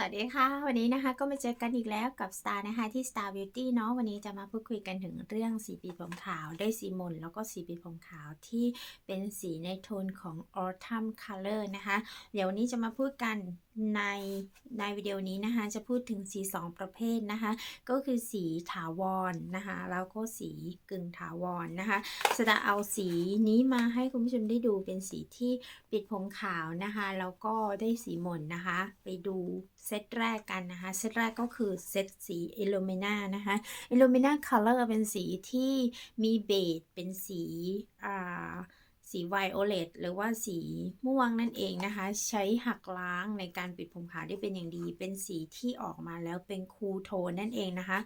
สวัสดีค่ะ วันนี้นะคะก็มาเจอกันอีกแล้วกับ Star นะคะที่ Star Beauty เนาะวันนี้จะมาพูดคุยกันถึงเรื่องสีปีผมขาวด้วยสีมนแล้วก็สีปีผมขาวที่เป็นสีในโทนของ Autumn Color นะคะ เดี๋ยววันนี้จะมาพูดกัน ในในวิดีโอนี้นะคะจะพูดถึงสี 2 ประเภทนะคะก็คือสีถาวรนะคะแล้วก็สีกึ่งถาวรนะคะสดาเอาสีนี้มาให้คุณผู้ชมได้ดูเป็นสีที่ปิดผมขาวนะคะแล้วก็ได้สีหม่นนะคะไปดูเซตแรกกันนะคะเซตแรกก็คือเซตสี Illumina นะคะ Illumina Color เป็นสีที่มีเบจเป็นสีอ่า สีไวโอเลตหรือว่าสีม่วงนั่นเองนะคะ ใช้หักล้างในการปิดผมขาวได้เป็นอย่างดี เป็นสีที่ออกมาแล้วเป็นคูลโทนนั่นเองนะคะ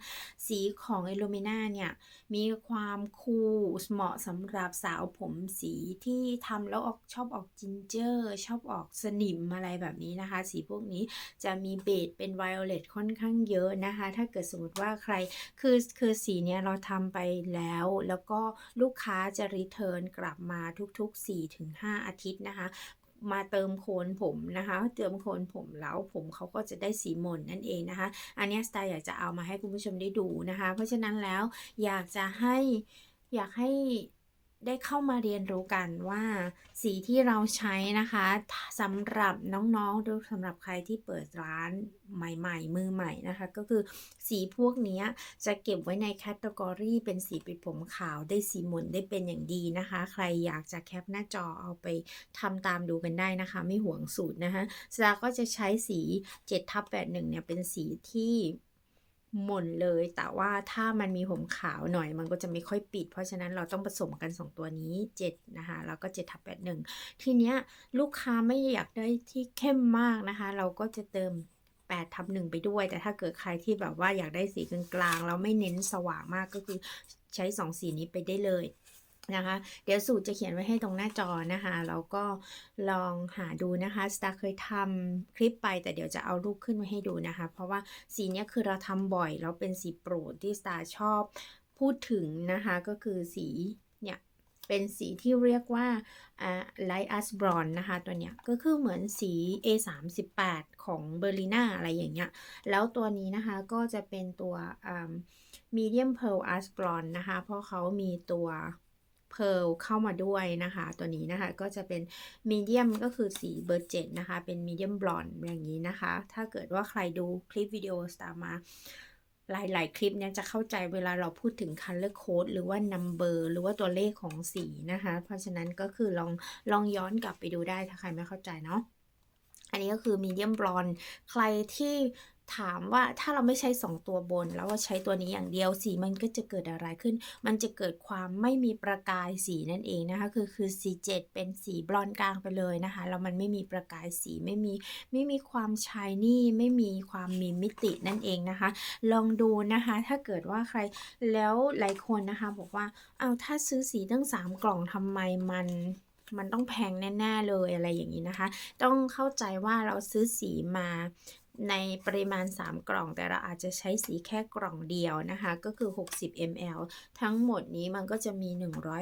สีของ Illumina เนี่ย มีความคูลเหมาะสำหรับสาวผมสีที่ทำแล้วออกชอบออกจินเจอร์ ชอบออกสนิมอะไรแบบนี้นะคะ สีพวกนี้จะมีเบจเป็นไวโอเลตค่อนข้างเยอะนะคะ ถ้าเกิดสมมติว่าใครคือคือสีเนี้ยเราทำไปแล้ว แล้วก็ลูกค้าจะรีเทิร์นกลับมาทุกุกๆ 4-5 อาทิตย์นะคะมาเติมโคนผมนะคะ เติมโคนผมแล้วผมเขาก็จะได้สีมนนั่นเองนะคะ อันนี้สไตล์อยากจะเอามาให้คุณผู้ชมได้ดูนะคะ เพราะฉะนั้นแล้วอยากจะให้อยากให้ ได้เข้ามาเรียนรู้กันว่าสีที่เราใช้นะคะสำหรับน้องๆหรือสำหรับใครที่เปิดร้านใหม่ๆ มือใหม่นะคะ ก็คือสีพวกนี้จะเก็บไว้ในแคตตากรีเป็นสีปิดผมขาวได้สีหม่นได้เป็นอย่างดีนะคะ ใครอยากจะแคปหน้าจอเอาไปทำตามดูกันได้นะคะ ไม่ห่วงสูตรนะคะสดาก็จะใช้สี7ทับ81เนี่ยเป็นสีที่ หม่นเลย แต่ว่าถ้ามันมีผมขาวหน่อยมันก็จะไม่ค่อยปิด เพราะฉะนั้นเราต้องผสมกัน 2 ตัวนี้ 7 นะคะ แล้วก็7ทับแปดหนึ่งทีเนี้ยลูกค้าไม่อยากได้ที่เข้มมากนะคะ เราก็จะเติม8ทับหนึ่งไปด้วย แต่ถ้าเกิดใครที่แบบว่าอยากได้สีกลางๆแล้วไม่เน้นสว่างมากก็คือใช้ 2 สีนี้ไปได้เลย นะคะ เดี๋ยวสูตรจะเขียนไว้ให้ตรงหน้าจอนะคะแล้วก็ลองหาดูนะคะสตาร์เคยทำคลิปไปแต่เดี๋ยวจะเอารูปขึ้นไว้ให้ดูนะคะ เพราะว่าสีนี้คือเราทำบ่อยแล้วเป็นสีโปรดที่สตาร์ชอบพูดถึงนะคะก็คือสีเนี่ยเป็นสีที่เรียกว่า light as bronze นะคะตัวเนี้ยก็คือเหมือนสี A38 ของเบอร์ลิน่าอะไรอย่างเงี้ย แล้วตัวนี้นะคะก็จะเป็นตัว medium pearl as bronze นะคะ เพราะเขามีตัว เพลเข้ามาด้วยนะคะ ตัวนี้นะคะก็จะเป็นมีเดียมก็คือสีเบอร์เจ็ดนะคะ เป็นมีเดียมบลอนอย่างนี้นะคะ ถ้าเกิดว่าใครดูคลิปวิดีโอสตาร์มาหลาย ๆ คลิปเนี่ยจะเข้าใจเวลาเราพูดถึง color code หรือว่า number หรือว่าตัวเลขของสีนะคะ เพราะฉะนั้นก็คือลองลองย้อนกลับไปดูได้ถ้าใครไม่เข้าใจเนาะอันนี้ก็คือมีเดียมบลอนใครที่ ถามว่าถ้าเราไม่ใช้ 2 ตัวบน แล้วว่าใช้ตัวนี้อย่างเดียวสีมันก็จะเกิดอะไรขึ้น มันจะเกิดความไม่มีประกายสีนั่นเองนะคะคือคือสีเจ็ดเป็นสีบลอนกลางไปเลยนะคะแล้วมันไม่มีประกายสีไม่มีไม่มีความชายนี่ไม่มีความมีมิตินั่นเองนะคะ ลองดูนะคะถ้าเกิดว่าใครแล้วหลายคนนะคะบอกว่าเอาถ้าซื้อสีตั้ง 3 กล่องทำไมมันมันต้องแพงแน่ ๆ เลยอะไรอย่างนี้นะคะ ต้องเข้าใจว่าเราซื้อสีมา ในปริมาณ 3 กล่อง แต่เราอาจจะใช้สีแค่กล่องเดียวนะคะ ก็คือ 60 ml ทั้งหมดนี้มันก็จะมี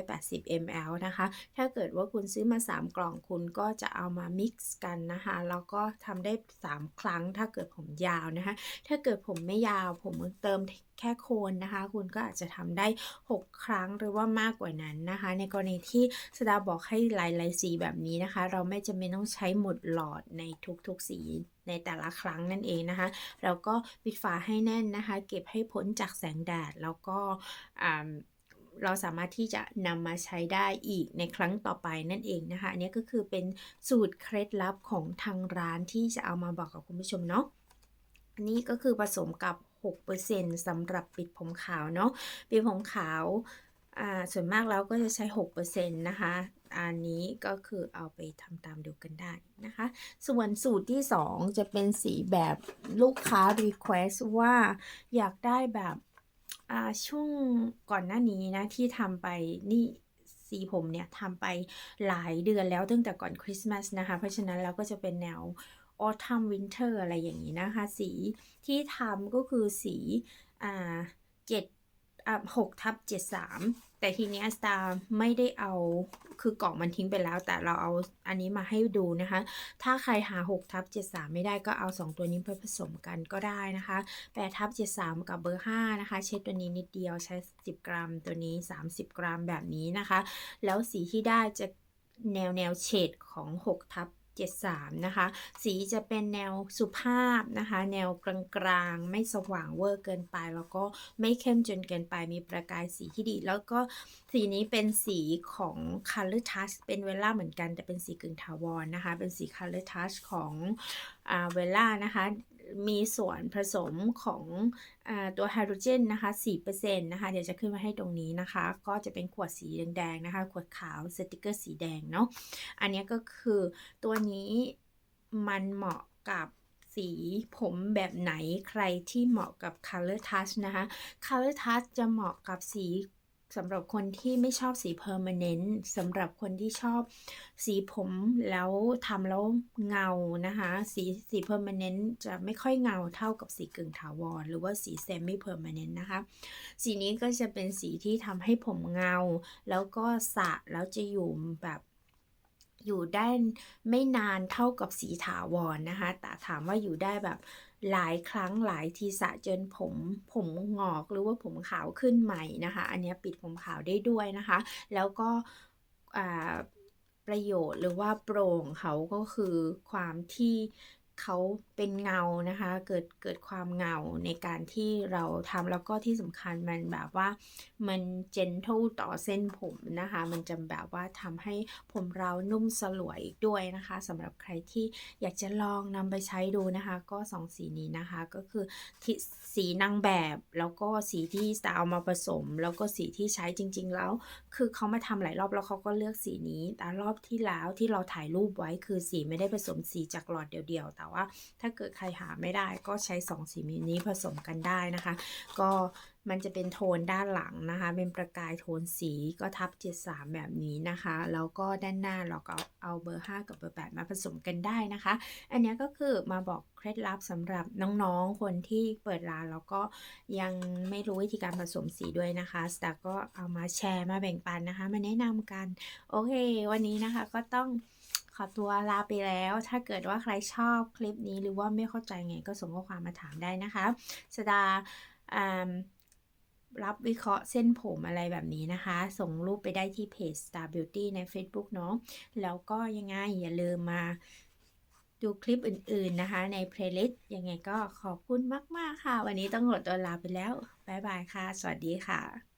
180 ml นะคะ ถ้าเกิดว่าคุณซื้อมา 3 กล่องคุณก็จะเอามา mix กันนะคะ แล้วก็ทำได้ 3 ครั้งถ้าเกิดผมยาวนะคะ ถ้าเกิดผมไม่ยาวผมเติม แค่โคนนะคะ คุณก็อาจจะทำได้ 6 ครั้งหรือว่ามากกว่านั้นนะคะ ในกรณีที่สดาบอกให้หลายๆสีแบบนี้นะคะ เราไม่จำเป็นต้องใช้หมดหลอดในทุกๆสีในแต่ละครั้งนั่นเองนะคะเราก็ปิดฝาให้แน่นนะคะ เก็บให้พ้นจากแสงแดดแล้วก็เราสามารถที่จะนำมาใช้ได้อีกในครั้งต่อไปนั่นเองนะคะ อันนี้ก็คือเป็นสูตรเคล็ดลับของทางร้านที่จะเอามาบอกกับคุณผู้ชมเนาะอันนี้ก็คือผสมกับ 6%สำหรับปิดผมขาวเนาะปิดผมขาวส่วนมากแล้วก็จะใช้ 6%นะคะ อันนี้ก็คือเอาไปทำตามดูกันได้นะคะ ส่วนสูตรที่ 2 จะเป็นสีแบบลูกค้า request ว่าอยากได้แบบช่วงก่อนหน้านี้นะ ที่ทำไปนี่สีผมเนี่ยทำไปหลายเดือนแล้วตั้งแต่ก่อนคริสต์มาสนะคะ เพราะฉะนั้นเราก็จะเป็นแนว autumn winter อะไรอย่างนี้นะคะ สีที่ทำก็คือสีอ่าเจ็ดอ่าหกทับเจ็ดสามแต่ทีเนี้ยสตาร์ไม่ได้เอาคือกล่องมันทิ้งไปแล้ว แต่เราเอาอันนี้มาให้ดูนะคะ ถ้าใครหา6ทับ73 ไม่ได้ก็เอา 2 ตัวนี้ไปผสมกันก็ได้นะคะ8ทับ73 กับเบอร์ 5 นะคะ เช็ดตัวนี้นิดเดียวใช้ 10 กรัม ตัวนี้ 30 กรัมแบบนี้นะคะ แล้วสีที่ได้จะแนวแนวเฉดของ6ทับ 73 นะคะ สีจะเป็นแนวสุภาพนะคะ แนวกลางๆ ไม่สว่างเวอร์เกินไป แล้วก็ไม่เข้มจนเกินไป มีประกายสีที่ดี แล้วก็สีนี้เป็นสีของ Color Touch เป็นเวล่าเหมือนกัน แต่เป็นสีกึ่งถาวรนะคะ เป็นสี Color Touch ของอาเวล่านะคะ มีส่วนผสมของอตัวไฮโดรเจนนะคะ4%นะคะ เดี๋ยวจะขึ้นมาให้ตรงนี้นะคะ ก็จะเป็นขวดสีแดงๆนะคะ ขวดขาวสติกเกอร์สีแดงเนาะ อันนี้ก็คือตัวนี้มันเหมาะกับสีผมแบบไหนใครที่เหมาะกับ Color Touch นะคะ Color Touch จะเหมาะกับสี สำหรับคนที่ไม่ชอบสีเพอร์มานแนนต์สำหรับคนที่ชอบสีผมแล้วทำแล้วเงานะคะ สีสีเพอร์มานแนนต์จะไม่ค่อยเงาเท่ากับสีกึ่งถาวร หรือว่าสี semi permanent นะคะ สีนี้ก็จะเป็นสีที่ทำให้ผมเงา แล้วก็สระแล้วจะอยู่แบบ อยู่ได้ไม่นานเท่ากับสีถาวรนะคะ แต่ถามว่าอยู่ได้แบบหลายครั้งหลายทีสะจนผมผมงอกหรือว่าผมขาวขึ้นใหม่นะคะ อันนี้ปิดผมขาวได้ด้วยนะคะ แล้วก็ประโยชน์หรือว่าโปร่งเขาก็คือความที่ เขาเป็นเงานะคะ เกิดเกิดความเงาในการที่เราทำแล้วก็ที่สำคัญมันแบบว่ามันเจนท l ต่อเส้นผมนะคะ มันจะแบบว่าทำให้ผมเรานุ่มสลวยด้วยนะคะสำหรับใครที่อยากจะลองนำไปใช้ดูนะคะ ก็สองสีนี้นะคะ ก็คือสีนางแบบแล้วก็สีที่สาร์เอามาผสม แล้วก็สีที่ใช้จริง ๆ แล้ว คือเขามาทำหลายรอบแล้วเขาก็เลือกสีนี้แต่รอบที่แล้วที่เราถ่ายรูปไว้คือสีไม่ได้ผสมสีจากหลอดเดียวๆแต่ว่าถ้าเกิดใครหาไม่ได้ก็ใช้2สีนี้ผสมกันได้นะคะ ก็มันจะเป็นโทนด้านหลังนะคะ เป็นประกายโทนสีก็ทับ73แบบนี้นะคะ แล้วก็ด้านหน้าเราก็เอาเบอร์ 5 กับเบอร์ 8 มาผสมกันได้นะคะ อันนี้ก็คือมาบอกเคล็ดลับสำหรับน้องๆ คนที่เปิดร้านแล้วก็ยังไม่รู้วิธีการผสมสีด้วยนะคะสตาก็เอามาแชร์มาแบ่งปันนะคะ มาแนะนำกัน โอเค วันนี้นะคะก็ต้อง อตัวลาไปแล้ว ถ้าเกิดว่าใครชอบคลิปนี้หรือว่าไม่เข้าใจไงก็ส่งข้อความมาถามได้นะคะสดารับวิเคราะห์เส้นผมอะไรแบบนี้นะคะ ส่งรูปไปได้ที่เพจ Star Beauty ใน Facebook เนาะแล้วก็ยังไงอย่าลืมมาดูคลิปอื่นๆนะคะ ใน playlist ยังไงก็ขอบคุณมาก ๆ ค่ะ วันนี้ต้องหมดตัวลาไปแล้ว บ๊ายบายค่ะ สวัสดีค่ะ